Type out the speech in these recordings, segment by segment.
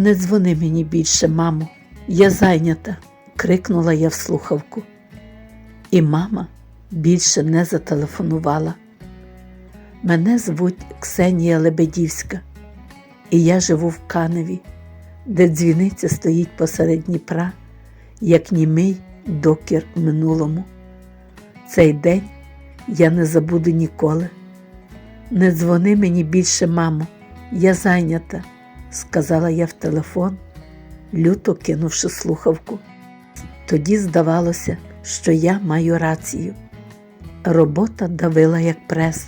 Не дзвони мені більше, мамо, я зайнята, крикнула я в слухавку. І мама більше не зателефонувала. Мене звуть Ксенія Лебедівська, і я живу в Каневі, де дзвіниця стоїть посеред Дніпра, як німий докір минулому. Цей день я не забуду ніколи. Не дзвони мені більше, мамо, я зайнята, сказала я в телефон, люто кинувши слухавку. Тоді здавалося, що я маю рацію. Робота давила як прес,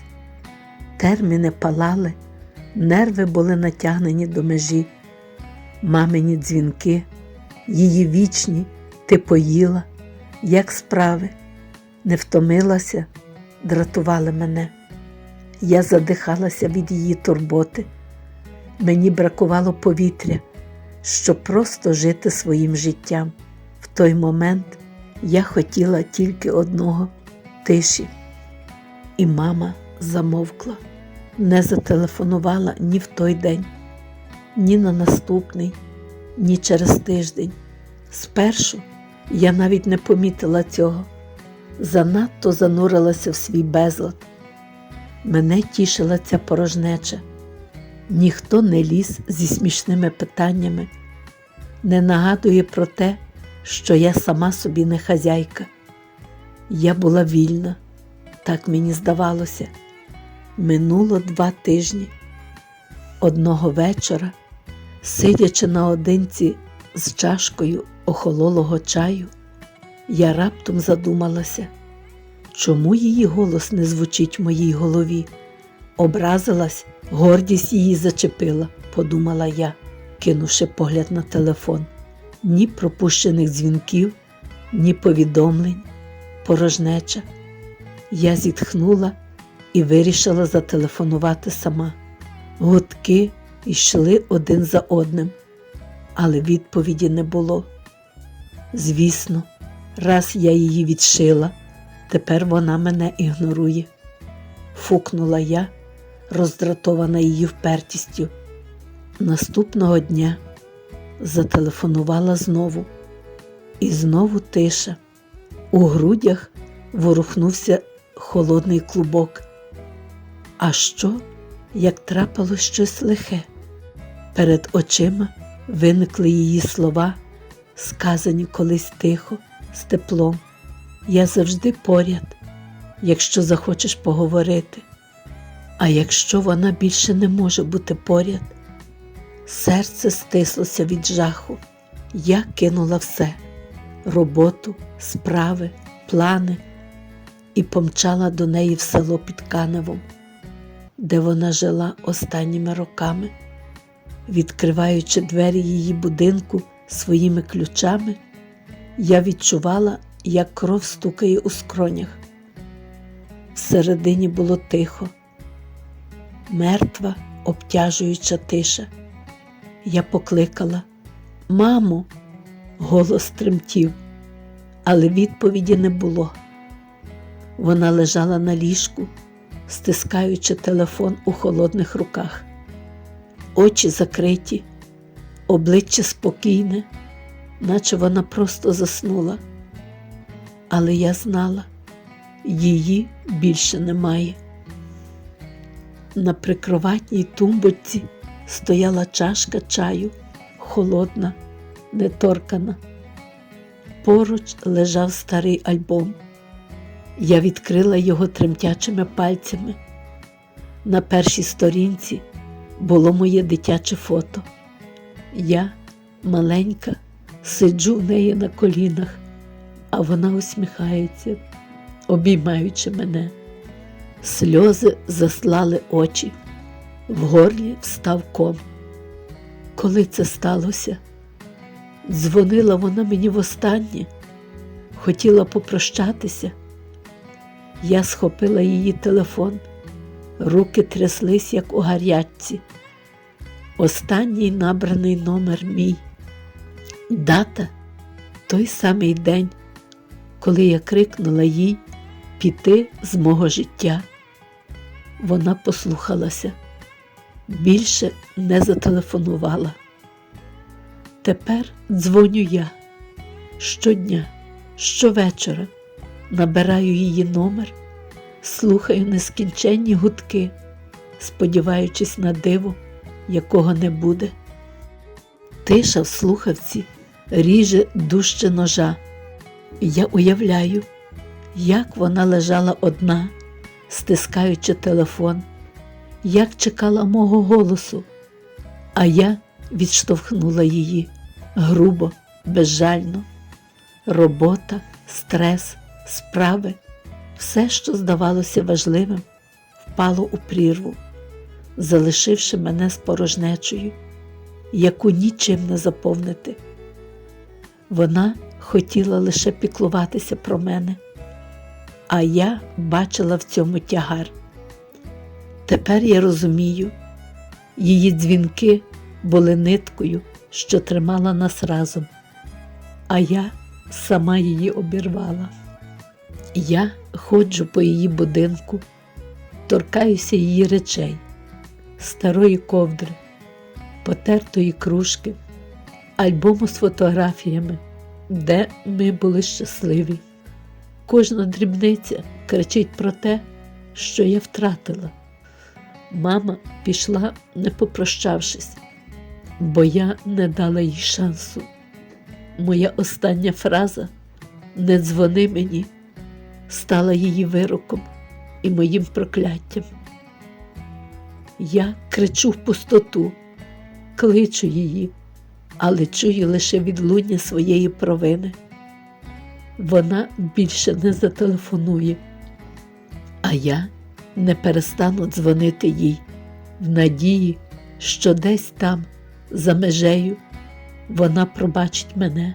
терміни палали, нерви були натягнені до межі, мамині дзвінки, її вічні, ти поїла, як справи, не втомилася, дратували мене. Я задихалася від її турботи. Мені бракувало повітря, щоб просто жити своїм життям. В той момент я хотіла тільки одного тиші. І мама замовкла, не зателефонувала ні в той день, ні на наступний, ні через тиждень. Спершу я навіть не помітила цього, занадто занурилася в свій безлад. Мене тішила ця порожнеча. Ніхто не ліз зі смішними питаннями, не нагадує про те, що я сама собі не хазяйка. Я була вільна, так мені здавалося. Минуло два тижні. Одного вечора, сидячи наодинці з чашкою охололого чаю, я раптом задумалася, чому її голос не звучить в моїй голові. Образилась, гордість її зачепила, подумала я, кинувши погляд на телефон. Ні пропущених дзвінків, ні повідомлень, порожнеча. Я зітхнула і вирішила зателефонувати сама. Гудки йшли один за одним, але відповіді не було. Звісно, раз я її відшила, тепер вона мене ігнорує. Фукнула я, роздратована її впертістю. Наступного дня зателефонувала знову, і знову тиша. У грудях ворухнувся холодний клубок. А що, як трапилось щось лихе? Перед очима виникли її слова, сказані колись тихо, з теплом. Я завжди поряд, якщо захочеш поговорити. А якщо вона більше не може бути поряд, серце стислося від жаху. Я кинула все роботу, справи, плани і помчала до неї в село під Каневом, де вона жила останніми роками, відкриваючи двері її будинку своїми ключами, я відчувала, як кров стукає у скронях. Всередині було тихо, мертва, обтяжуюча тиша. Я покликала Мамо, голос тремтів, але відповіді не було. Вона лежала на ліжку, стискаючи телефон у холодних руках, очі закриті, обличчя спокійне, наче вона просто заснула. Але я знала, її більше немає. На прикроватній тумбочці стояла чашка чаю, холодна, неторкана. Поруч лежав старий альбом. Я відкрила його тремтячими пальцями. На першій сторінці було моє дитяче фото. Я, маленька, сиджу в неї на колінах, а вона усміхається, обіймаючи мене. Сльози заслали очі, в горлі встав ком. Коли це сталося? Дзвонила вона мені востаннє, хотіла попрощатися. Я схопила її телефон, руки тряслись, як у гарячці. Останній набраний номер мій. Дата той самий день, коли я крикнула їй піти з мого життя. Вона послухалася, більше не зателефонувала. Тепер дзвоню я щодня, щовечора набираю її номер, слухаю нескінченні гудки, сподіваючись на диво, якого не буде. Тиша в слухавці ріже дужче ножа. Я уявляю, як вона лежала одна, стискаючи телефон, як чекала мого голосу, а я відштовхнула її. Грубо, безжально. Робота, стрес, справи, все, що здавалося важливим, впало у прірву, залишивши мене з порожнечою, яку нічим не заповнити. Вона хотіла лише піклуватися про мене, а я бачила в цьому тягар. Тепер я розумію, її дзвінки були ниткою, що тримала нас разом, а я сама її обірвала. Я ходжу по її будинку, торкаюся її речей, старої ковдри, потертої кружки, альбому з фотографіями, де ми були щасливі. Кожна дрібниця кричить про те, що я втратила. Мама пішла, не попрощавшись, бо я не дала їй шансу. Моя остання фраза не дзвони мені стала її вироком і моїм прокляттям. Я кричу в пустоту, кличу її, але чую лише відлуння своєї провини. Вона більше не зателефонує, а я не перестану дзвонити їй в надії, що десь там, за межею, вона пробачить мене.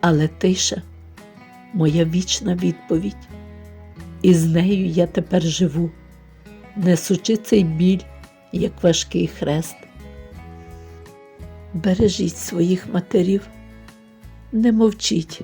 Але тиша моя вічна відповідь, і з нею я тепер живу, несучи цей біль, як важкий хрест. Бережіть своїх матерів, не мовчіть.